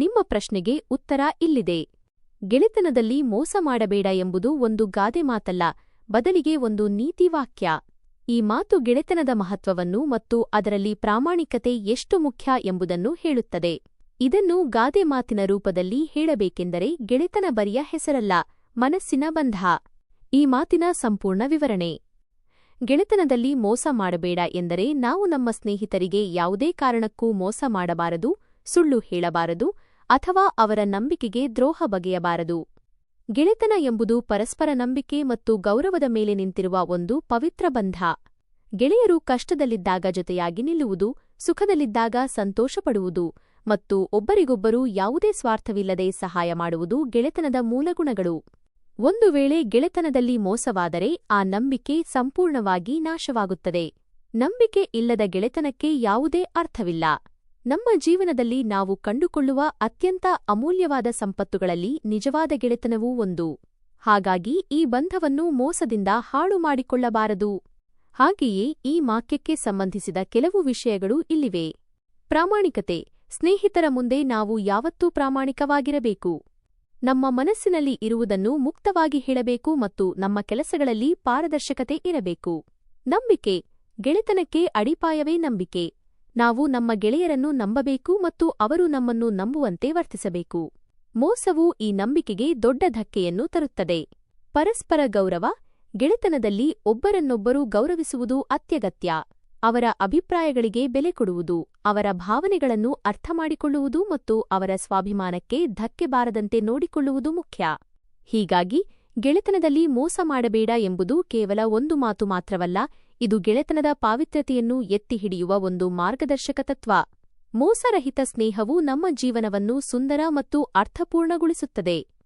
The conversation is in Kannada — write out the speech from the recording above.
ನಿಮ್ಮ ಪ್ರಶ್ನೆಗೆ ಉತ್ತರ ಇಲ್ಲಿದೆ. ಗೆಳೆತನದಲ್ಲಿ ಮೋಸ ಮಾಡಬೇಡ ಎಂಬುದು ಒಂದು ಗಾದೆ ಮಾತಲ್ಲ, ಬದಲಿಗೆ ಒಂದು ನೀತಿವಾಕ್ಯ ಈ ಮಾತು ಗೆಳೆತನದ ಮಹತ್ವವನ್ನು ಮತ್ತು ಅದರಲ್ಲಿ ಪ್ರಾಮಾಣಿಕತೆ ಎಷ್ಟು ಮುಖ್ಯ ಎಂಬುದನ್ನು ಹೇಳುತ್ತದೆ. ಇದನ್ನು ಗಾದೆ ಮಾತಿನ ರೂಪದಲ್ಲಿ ಹೇಳಬೇಕೆಂದರೆ ಗೆಳೆತನ ಬರಿಯ ಹೆಸರಲ್ಲ, ಮನಸ್ಸಿನ ಬಂಧ. ಈ ಮಾತಿನ ಸಂಪೂರ್ಣ ವಿವರಣೆ. ಗೆಳೆತನದಲ್ಲಿ ಮೋಸ ಮಾಡಬೇಡ ಎಂದರೆ ನಾವು ನಮ್ಮ ಸ್ನೇಹಿತರಿಗೆ ಯಾವುದೇ ಕಾರಣಕ್ಕೂ ಮೋಸ ಮಾಡಬಾರದು, ಸುಳ್ಳು ಹೇಳಬಾರದು ಅಥವಾ ಅವರ ನಂಬಿಕೆಗೆ ದ್ರೋಹ ಬಗೆಯಬಾರದು. ಗೆಳೆತನ ಎಂಬುದು ಪರಸ್ಪರ ನಂಬಿಕೆ ಮತ್ತು ಗೌರವದ ಮೇಲೆ ನಿಂತಿರುವ ಒಂದು ಪವಿತ್ರ ಬಂಧ. ಗೆಳೆಯರು ಕಷ್ಟದಲ್ಲಿದ್ದಾಗ ಜೊತೆಯಾಗಿ ನಿಲ್ಲುವುದು, ಸುಖದಲ್ಲಿದ್ದಾಗ ಸಂತೋಷಪಡುವುದು ಮತ್ತು ಒಬ್ಬರಿಗೊಬ್ಬರು ಯಾವುದೇ ಸ್ವಾರ್ಥವಿಲ್ಲದೆ ಸಹಾಯ ಮಾಡುವುದು ಗೆಳೆತನದ ಮೂಲಗುಣಗಳು. ಒಂದು ವೇಳೆ ಗೆಳೆತನದಲ್ಲಿ ಮೋಸವಾದರೆ ಆ ನಂಬಿಕೆ ಸಂಪೂರ್ಣವಾಗಿ ನಾಶವಾಗುತ್ತದೆ. ನಂಬಿಕೆ ಇಲ್ಲದ ಗೆಳೆತನಕ್ಕೆ ಯಾವುದೇ ಅರ್ಥವಿಲ್ಲ. ನಮ್ಮ ಜೀವನದಲ್ಲಿ ನಾವು ಕಂಡುಕೊಳ್ಳುವ ಅತ್ಯಂತ ಅಮೂಲ್ಯವಾದ ಸಂಪತ್ತುಗಳಲ್ಲಿ ನಿಜವಾದ ಗೆಳೆತನವೂ ಒಂದು. ಹಾಗಾಗಿ ಈ ಬಂಧವನ್ನು ಮೋಸದಿಂದ ಹಾಳು ಮಾಡಿಕೊಳ್ಳಬಾರದು. ಹಾಗೆಯೇ ಈ ಮಾಕ್ಯಕ್ಕೆ ಸಂಬಂಧಿಸಿದ ಕೆಲವು ವಿಷಯಗಳು ಇಲ್ಲಿವೆ. ಪ್ರಾಮಾಣಿಕತೆ, ಸ್ನೇಹಿತರ ಮುಂದೆ ನಾವು ಯಾವತ್ತೂ ಪ್ರಾಮಾಣಿಕವಾಗಿರಬೇಕು. ನಮ್ಮ ಮನಸ್ಸಿನಲ್ಲಿ ಇರುವುದನ್ನು ಮುಕ್ತವಾಗಿ ಹೇಳಬೇಕು ಮತ್ತು ನಮ್ಮ ಕೆಲಸಗಳಲ್ಲಿ ಪಾರದರ್ಶಕತೆ ಇರಬೇಕು. ನಂಬಿಕೆ, ಗೆಳೆತನಕ್ಕೆ ಅಡಿಪಾಯವೇ ನಂಬಿಕೆ. ನಾವು ನಮ್ಮ ಗೆಳೆಯರನ್ನು ನಂಬಬೇಕು ಮತ್ತು ಅವರು ನಮ್ಮನ್ನು ನಂಬುವಂತೆ ವರ್ತಿಸಬೇಕು. ಮೋಸವು ಈ ನಂಬಿಕೆಗೆ ದೊಡ್ಡ ಧಕ್ಕೆಯನ್ನು ತರುತ್ತದೆ. ಪರಸ್ಪರ ಗೌರವ, ಗೆಳೆತನದಲ್ಲಿ ಒಬ್ಬರನ್ನೊಬ್ಬರು ಗೌರವಿಸುವುದು ಅತ್ಯಗತ್ಯ. ಅವರ ಅಭಿಪ್ರಾಯಗಳಿಗೆ ಬೆಲೆ ಕೊಡುವುದು, ಅವರ ಭಾವನೆಗಳನ್ನು ಅರ್ಥಮಾಡಿಕೊಳ್ಳುವುದು ಮತ್ತು ಅವರ ಸ್ವಾಭಿಮಾನಕ್ಕೆ ಧಕ್ಕೆ ಬಾರದಂತೆ ನೋಡಿಕೊಳ್ಳುವುದು ಮುಖ್ಯ. ಹೀಗಾಗಿ, ಗೆಳೆತನದಲ್ಲಿ ಮೋಸ ಮಾಡಬೇಡ ಎಂಬುದು ಕೇವಲ ಒಂದು ಮಾತು ಮಾತ್ರವಲ್ಲ ಇದು ಗೆಳೆತನದ ಪಾವಿತ್ರ್ಯತೆಯನ್ನು ಎತ್ತಿ ಹಿಡಿಯುವ ಒಂದು ಮಾರ್ಗದರ್ಶಕ ತತ್ವ. ಮೋಸರಹಿತ ಸ್ನೇಹವು ನಮ್ಮ ಜೀವನವನ್ನು ಸುಂದರ ಮತ್ತು ಅರ್ಥಪೂರ್ಣಗೊಳಿಸುತ್ತದೆ.